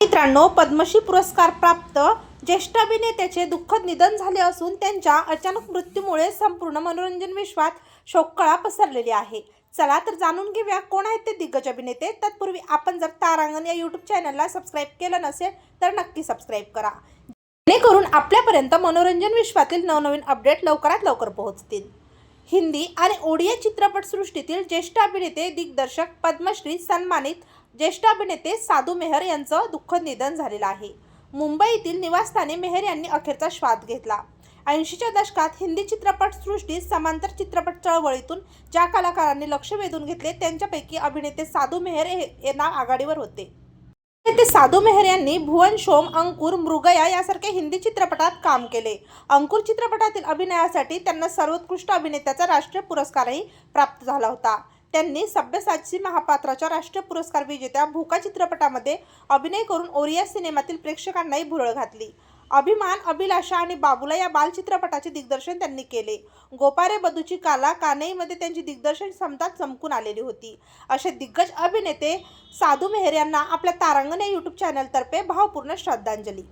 मित्रांनो पद्मश्री पुरस्कार प्राप्त ज्येष्ठ अभिनेत्याचे दुःखद निधन झाले असून त्यांच्या अचानक मृत्यूमुळे संपूर्ण मनोरंजन विश्वात शोककळा पसरलेली आहे. चला तर जाणून घेऊया कोण आहेत ते दिग्गज अभिनेते. तत्पूर्वी आपण जर तारांगण या यूट्यूब चॅनलला सबस्क्राईब केलं नसेल तर नक्की सबस्क्राईब करा. जेणेकरून आपल्यापर्यंत मनोरंजन विश्वातील नवनवीन अपडेट लवकरात लवकर पोहोचतील. हिंदी आणि ओडिया चित्रपटसृष्टीतील ज्येष्ठ अभिनेते दिग्दर्शक पद्मश्री सन्मानित ज्येष्ठ अभिनेते साधू मेहर यांचं दुःखद निधन झालेलं आहे. मुंबईतील निवासस्थानी मेहर यांनी अखेरचा श्वास घेतला. ऐंशीच्या दशकात हिंदी चित्रपटसृष्टीत समांतर चित्रपट चळवळीतून ज्या कलाकारांनी लक्ष वेधून घेतले त्यांच्यापैकी अभिनेते साधू मेहर हे नाव आघाडीवर होते. ते साधू मेहर यांनी भुवन शोम अंकुर मृगया यासारख्या हिंदी चित्रपटात काम केले. अंकुर चित्रपटातील अभिनयासाठी त्यांना सर्वोत्कृष्ट अभिनेत्याचा राष्ट्रीय पुरस्कारही प्राप्त झाला होता. त्यांनी सभ्यसाची महापात्राच्या राष्ट्रीय पुरस्कार विजेत्या भूका चित्रपटामध्ये अभिनय करून ओरिया सिनेमातील प्रेक्षकांनाही भुरळ घातली. अभिमान अभिलाषा आणि बाबुला या बालचित्रपटाचे दिग्दर्शन त्यांनी केले. गोपारे बदूची काला कानईमध्ये त्यांची दिग्दर्शन क्षमता चमकून आलेली होती. असे दिग्गज अभिनेते साधू मेहर यांना आपल्या तारांगण या यूट्यूब चॅनलतर्फे भावपूर्ण श्रद्धांजली.